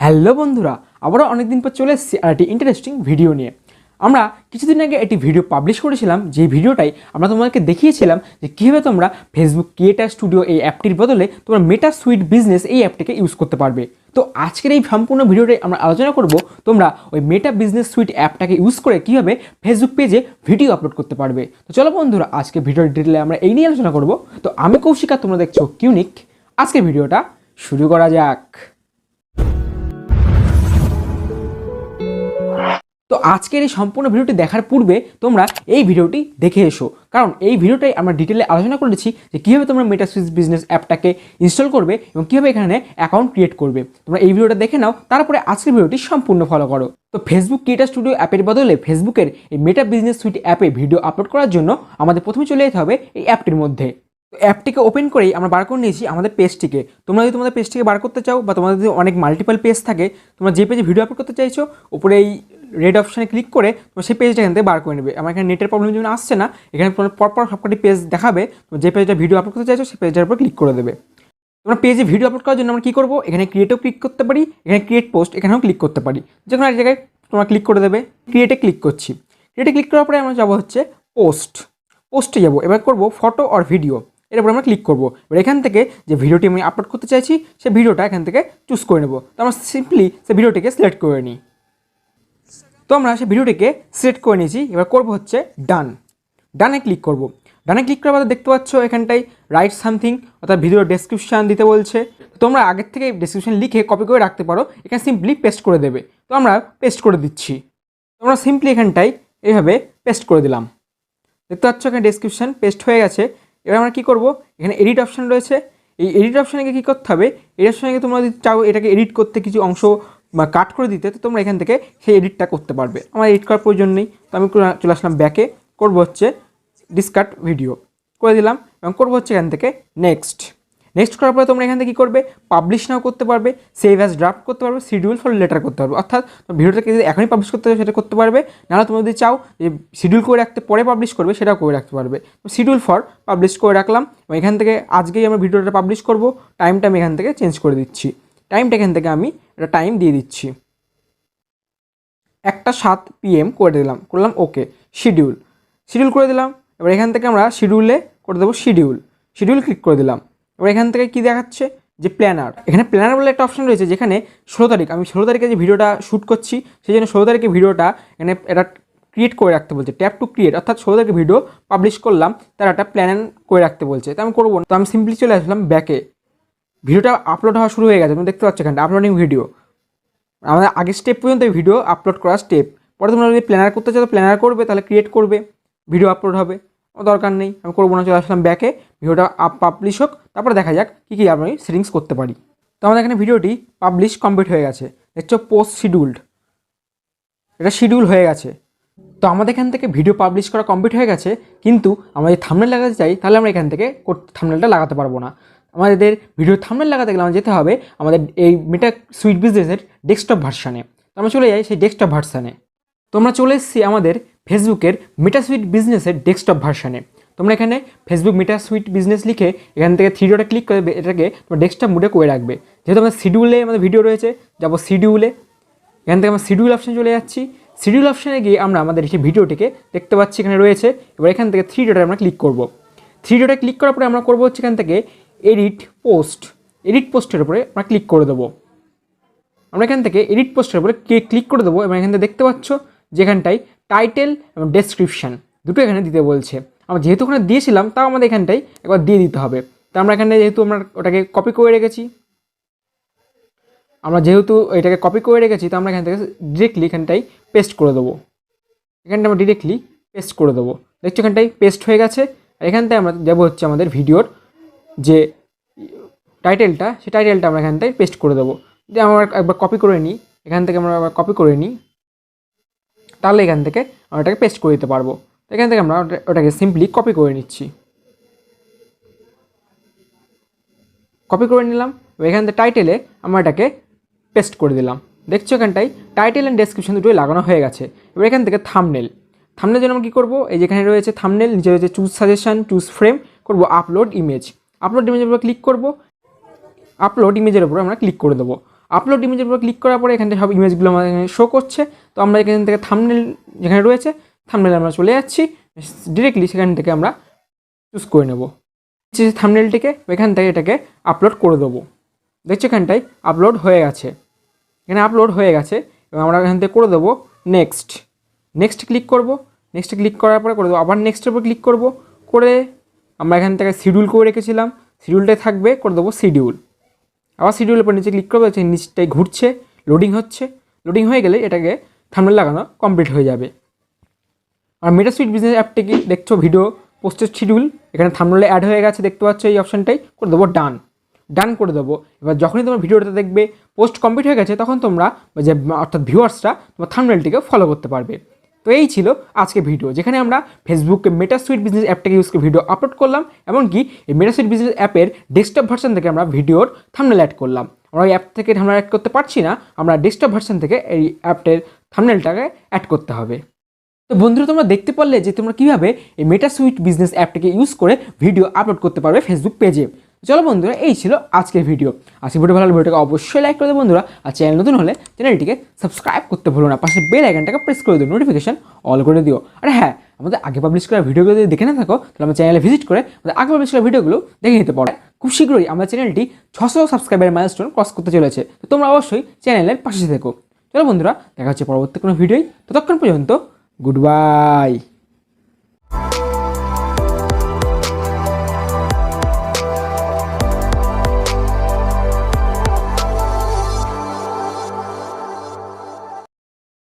Hello বন্ধুরা, আবারও অনেকদিন পর চলে এসেছি আর একটি ইন্টারেস্টিং ভিডিও নিয়ে। আমরা কিছুদিন আগে একটি ভিডিও পাবলিশ করেছিলাম যে ভিডিওটাই আমরা তোমাদেরকে দেখিয়েছিলাম যে কীভাবে তোমরা ফেসবুক ক্রিয়েটার স্টুডিও এই অ্যাপটির বদলে তোমরা মেটা সুইট বিজনেস এই অ্যাপটিকে ইউজ করতে পারবে। তো আজকের এই সম্পূর্ণ ভিডিওটাই আমরা আলোচনা করব তোমরা ওই মেটা বিজনেস সুইট অ্যাপটাকে ইউজ করে কীভাবে ফেসবুক পেজে ভিডিও আপলোড করতে পারবে। তো চলো বন্ধুরা, আজকে ভিডিওর ডিটেলে আমরা এই নিয়ে আলোচনা করব। তো আমি কৌশিকা, তোমরা দেখছ কিউনিক আজকের ভিডিওটা শুরু করা যাক। তো আজকের এই সম্পূর্ণ ভিডিওটি দেখার পূর্বে তোমরা এই ভিডিওটি দেখে এসো। কারণ এই ভিডিওটাই আমরা ডিটেলে আলোচনা করেছি যে কীভাবে তোমরা মেটাসুইচ বিজনেস অ্যাপটাকে ইনস্টল করবে এবং কীভাবে এখানে অ্যাকাউন্ট ক্রিয়েট করবে। তোমরা এই ভিডিওটা দেখে নাও, তারপরে আজকের ভিডিওটি সম্পূর্ণ ফলো করো। তো ফেসবুক ক্রিয়েটার স্টুডিও অ্যাপের বদলে ফেসবুকের এই মেটা বিজনেস সুইট অ্যাপে ভিডিও আপলোড করার জন্য আমাদের প্রথমে চলে যেতে হবে এই অ্যাপটির মধ্যে। তো অ্যাপটিকে ওপেন করেই আমরা বার করে নিয়েছি আমাদের পেজটিকে তোমরা যদি তোমাদের পেজটিকে বার করতে চাও বা তোমাদের যদি অনেক মাল্টিপল পেজ থাকে, তোমরা যে পেজে ভিডিও আপলোড করতে চাইছো, উপরে এই রেড অপশানে ক্লিক করে তোমার সেই পেজটা এখান থেকে বার করে নেবে। আমার এখানে নেটের প্রবলেম যেমন আসছে না, এখানে তোমার পরপর সবকটি পেজ দেখাবে যে পেজটা ভিডিও আপলোড করতে চাইছো, সেই পেজটার উপর ক্লিক করে দেবে। তোমরা পেজে ভিডিও আপলোড করার জন্য আমরা কী করব? এখানে ক্রিয়েটেও ক্লিক করতে পারি, এখানে ক্রিয়েট পোস্ট এখানেও ক্লিক করতে পারি। যে কোনো এক জায়গায় তোমরা ক্লিক করে দেবে ক্রিয়েটে ক্লিক করছি। ক্রিয়েটে ক্লিক করার পরে আমরা যাব হচ্ছে পোস্ট পোস্টে যাব, এবার করব ফটো আর ভিডিও এর উপর আমরা ক্লিক করব। এবার এখান থেকে যে ভিডিওটি আমি আপলোড করতে চাইছি সেই ভিডিওটা এখান থেকে চুজ করে নেব। তো আমরা সিম্পলি সেই ভিডিওটিকে সিলেক্ট করে নিই। তো আমরা সেই ভিডিওটিকে সিলেক্ট করে নিয়েছি। এবার করব হচ্ছে ডান ডানে ক্লিক করব। ডানে ক্লিক করার দেখতে পাচ্ছ এখানটায় রাইট সামথিং অর্থাৎ ভিডিওর ডেসক্রিপশান দিতে বলছে। তোমরা আগের থেকে ডেসক্রিপশন লিখে কপি করে রাখতে পারো। এখানে সিম্পলি পেস্ট করে দেবে। তো আমরা পেস্ট করে দিচ্ছি। তোমরা সিম্পলি এখানটায় এইভাবে পেস্ট করে দিলাম। দেখতে পাচ্ছ এখানে ডেসক্রিপশন পেস্ট হয়ে গেছে। এবার আমরা কী করব? এখানে এডিট অপশান রয়েছে। এই এডিট অপশানে কী করতে হবে? এডিট অপশানে গিয়ে তোমরা যদি চাও এটাকে এডিট করতে কিছু অংশ বা কাট করে দিতে, তো তোমরা এখান থেকে সেই এডিটটা করতে পারবে। আমার এডিট করার প্রয়োজন নেই, তো আমি চলে আসলাম ব্যাকে করব হচ্ছে ডিসকাট ভিডিও করে দিলাম এবং করব হচ্ছে এখান থেকে নেক্সট নেক্সট করার পরে তোমরা এখান থেকে কী করবে? পাবলিশ নাও করতে পারবে সেভ অ্যাজ ড্রাফট করতে পারবে শিডিউল ফর লেটার করতে পারবে। অর্থাৎ ভিডিওটাকে যদি এখনই পাবলিশ করতে হবে সেটা করতে পারবে। নাহলে তোমরা যদি চাও যে শিডিউল করে রাখতে, পরে পাবলিশ করবে, সেটাও করে রাখতে পারবে। শিডিউল ফর পাবলিশ করে রাখলাম। এবং এখান থেকে আজকেই আমরা ভিডিওটা পাবলিশ করব। টাইমটা আমি এখান থেকে চেঞ্জ করে দিচ্ছি। টাইমটা এখান থেকে আমি একটা টাইম দিয়ে দিচ্ছি। একটা সাত পিএম করে দিলাম। করলাম ওকে শিডিউল শিডিউল করে দিলাম। এবার এখান থেকে আমরা শিডিউলে করে দেবো শিডিউল শিডিউল ক্লিক করে দিলাম। এবার এখান থেকে কী দেখাচ্ছে? যে প্ল্যানার এখানে প্ল্যানার বলে একটা অপশন রয়েছে, যেখানে ষোলো তারিখ, আমি ষোলো তারিখে যে ভিডিওটা শ্যুট করছি, সেই জন্য ষোলো তারিখে ভিডিওটা এখানে এটা ক্রিয়েট করে রাখতে বলছে। ট্যাপ টু ক্রিয়েট অর্থাৎ ষোলো তারিখে ভিডিও পাবলিশ করলাম, তার একটা প্ল্যান করে রাখতে বলছে। তো আমি করব না। তো আমি সিম্পলি চলে আসলাম ব্যাকে ভিডিওটা আপলোড হওয়া শুরু হয়ে গেছে, তুমি দেখতে পাচ্ছ এখানটা আপলোডিং ভিডিও আমাদের আগের স্টেপ পর্যন্ত ভিডিও আপলোড করার স্টেপ পরে তোমরা যদি প্ল্যানার করতে চাও প্ল্যানার করবে, তাহলে ক্রিয়েট করবে। ভিডিও আপলোড হবে আমার দরকার নেই, আমি করব না, চলে আসলাম ব্যাকে ভিডিওটা আপ পাবলিশ হোক, তারপরে দেখা যাক কী কী আমি সেটিংস করতে পারি। তো আমাদের এখানে ভিডিওটি পাবলিশ কমপ্লিট হয়ে গেছে। দেখছ পোস্ট শিডিউল্ড এটা শিডিউল হয়ে গেছে। তো আমাদের এখান থেকে ভিডিও পাবলিশ করা কমপ্লিট হয়ে গেছে, কিন্তু আমরা যদি থামনেল লাগাতে চাই, তাহলে আমরা এখান থেকে থামনেলটা লাগাতে পারব না। আমাদের ভিডিও থামনেল লাগাতে গেলে আমাদের যেতে হবে আমাদের এই মেটা সুইট বিজনেসের ডেস্কটপ ভার্সানে তো আমরা চলে যাই সেই ডেস্কটপ ভার্সানে তো আমরা চলে এসেছি আমাদের ফেসবুকের মেটা সুইট বিজনেসের ডেস্কটপ ভার্সানে তোমরা এখানে ফেসবুক মেটা সুইট বিজনেস লিখে এখান থেকে থ্রি ডটে ক্লিক করে এটাকে তোমার ডেস্কটপ মুডে করে রাখবে। যেহেতু আমাদের শিডিউলে আমাদের ভিডিও রয়েছে, যাব শিডিউলে এখান থেকে আমরা শিডিউল অপশানে চলে যাচ্ছি। শিডিউল অপশানে গিয়ে আমরা আমাদের সেই ভিডিওটিকে দেখতে পাচ্ছি, এখানে রয়েছে। এবার এখান থেকে থ্রি ডটে আমরা ক্লিক করব। থ্রি ডটে ক্লিক করার পরে আমরা করব হচ্ছে এখান থেকে এডিট পোস্ট এডিট পোস্টের উপরে আমরা ক্লিক করে দেবো। আমরা এখান থেকে এডিট পোস্টের উপরে ক্লিক করে দেবো এবং এখান থেকে দেখতে পাচ্ছ যেখানটায় টাইটেল এবং ডেসক্রিপশান দুটো এখানে দিতে বলছে। আমরা যেহেতু ওখানে দিয়েছিলাম, তাও আমাদের এখানটায় একবার দিয়ে দিতে হবে। তো আমরা এখানে যেহেতু আমরা ওটাকে কপি করে রেখেছি, আমরা যেহেতু এটাকে কপি করে রেখেছি, তো আমরা এখান থেকে ডিরেক্টলি এখানটাই পেস্ট করে দেবো। এখানটা আমরা ডিরেক্টলি পেস্ট করে দেবো। দেখছ এখানটাই পেস্ট হয়ে গেছে, আর এখানটায় আমরা যাব হচ্ছে আমাদের ভিডিওর যে টাইটেলটা সেই টাইটেলটা আমরা এখান থেকে পেস্ট করে দেবো। যে আমরা একবার কপি করে নিই, এখান থেকে আমরা আবার কপি করে নিই, তাহলে এখান থেকে আমরা এটাকে পেস্ট করে দিতে পারব। এখান থেকে আমরা ওটা- ওটাকে সিম্পলি কপি করে নিচ্ছি। কপি করে নিলাম এখান থেকে টাইটেলে আমরা এটাকে পেস্ট করে দিলাম। দেখছ এখানটায় টাইটেল অ্যান্ড ডেসক্রিপশন দুটোই লাগানো হয়ে গেছে। এবার এখান থেকে থামনেল থামনেল জন্য আমরা কী করব? এই যেখানে রয়েছে থামনেল নিচে রয়েছে চুজ সাজেশন চুজ ফ্রেম করব আপলোড ইমেজ আপলোড ইমেজের উপর ক্লিক করব। আপলোড ইমেজের উপর আমরা ক্লিক করে দেবো। আপলোড ইমেজের উপর ক্লিক করার পরে এখান থেকে সব ইমেজগুলো আমাদের এখানে শো করছে। তো আমরা এখান থেকে থামনেল যেখানে রয়েছে থামনেল আমরা চলে যাচ্ছি। ডিরেক্টলি সেখান থেকে আমরা চুজ করে নেব। থামনেলটিকে এখান থেকে এটাকে আপলোড করে দেবো। দেখছি এখানটায় আপলোড হয়ে গেছে। এখানে আপলোড হয়ে গেছে। এবং আমরা এখান থেকে করে দেবো নেক্সট নেক্সট ক্লিক করব। নেক্সট ক্লিক করার পরে করে দেবো। আবার নেক্সটের উপর ক্লিক করব। করে আমরা এখান থেকে শিডিউল করে রেখেছিলাম শিডিউলটাই থাকবে, করে দেবো শিডিউল আবার শিডিউলের উপর নিচে ক্লিক করব নিচটাই ঘুরছে লোডিং হচ্ছে। লোডিং হয়ে গেলে এটাকে থামনেল লাগানো কমপ্লিট হয়ে যাবে। আর মেটা সুইট বিজনেস অ্যাপটিকে দেখছ? ভিডিও পোস্টের শিডিউল এখানে থামনেলে অ্যাড হয়ে গেছে, দেখতে পাচ্ছ এই অপশানটাই করে দেবো ডান ডান করে দেবো। এবার যখনই তোমার ভিডিওটা দেখবে পোস্ট কমপ্লিট হয়ে গেছে, তখন তোমরা যে, অর্থাৎ ভিউয়ার্সরা তোমার থামনেলটিকে ফলো করতে পারবে। তো এই ছিল আজকে ভিডিও, যেখানে আমরা ফেসবুকে মেটা সুইট বিজনেস অ্যাপটাকে ইউজ করে ভিডিও আপলোড করলাম, এমনকি এই মেটা সুইট বিজনেস অ্যাপের ডেস্কটপ ভার্সন থেকে আমরা ভিডিওর থামনেল অ্যাড করলাম। আমরা ওই অ্যাপ থেকে থামনেল অ্যাড করতে পারছি না, আমরা ডেস্কটপ ভার্সন থেকে এই অ্যাপটের থামনেলটাকে অ্যাড করতে হবে। তো বন্ধুরা, তোমরা দেখতে পারলে যে তোমরা কীভাবে এই মেটা সুইট বিজনেস অ্যাপটাকে ইউজ করে ভিডিও আপলোড করতে পারবে ফেসবুক পেজে চলো বন্ধুরা, এই ছিল আজকের ভিডিও আজকে ভিডিও ভালো ভিডিওটাকে অবশ্যই লাইক করে দেবো বন্ধুরা। আর চ্যানেল নতুন হলে চ্যানেলটিকে সাবস্ক্রাইব করতে ভুলো না। পাশে বেল আইকনটাকে প্রেস করে দিও নোটিফিকেশন অল করে দিও। আর হ্যাঁ আমাদের আগে পাবলিশ করা ভিডিওগুলো যদি দেখে না থাকো, তাহলে আমার চ্যানেলে ভিজিট করে আমাদের আগে পাবলিশ করা ভিডিওগুলো দেখে নিতে পারো। খুব শীঘ্রই আমার চ্যানেলটি ছশো সাবস্ক্রাইবারের মাইলস্টোন ক্রস করতে চলেছে। তো তোমরা অবশ্যই চ্যানেলের পাশে থেকো। চলো বন্ধুরা, দেখা হচ্ছে পরবর্তী কোনো ভিডিওই ততক্ষণ পর্যন্ত গুড বাই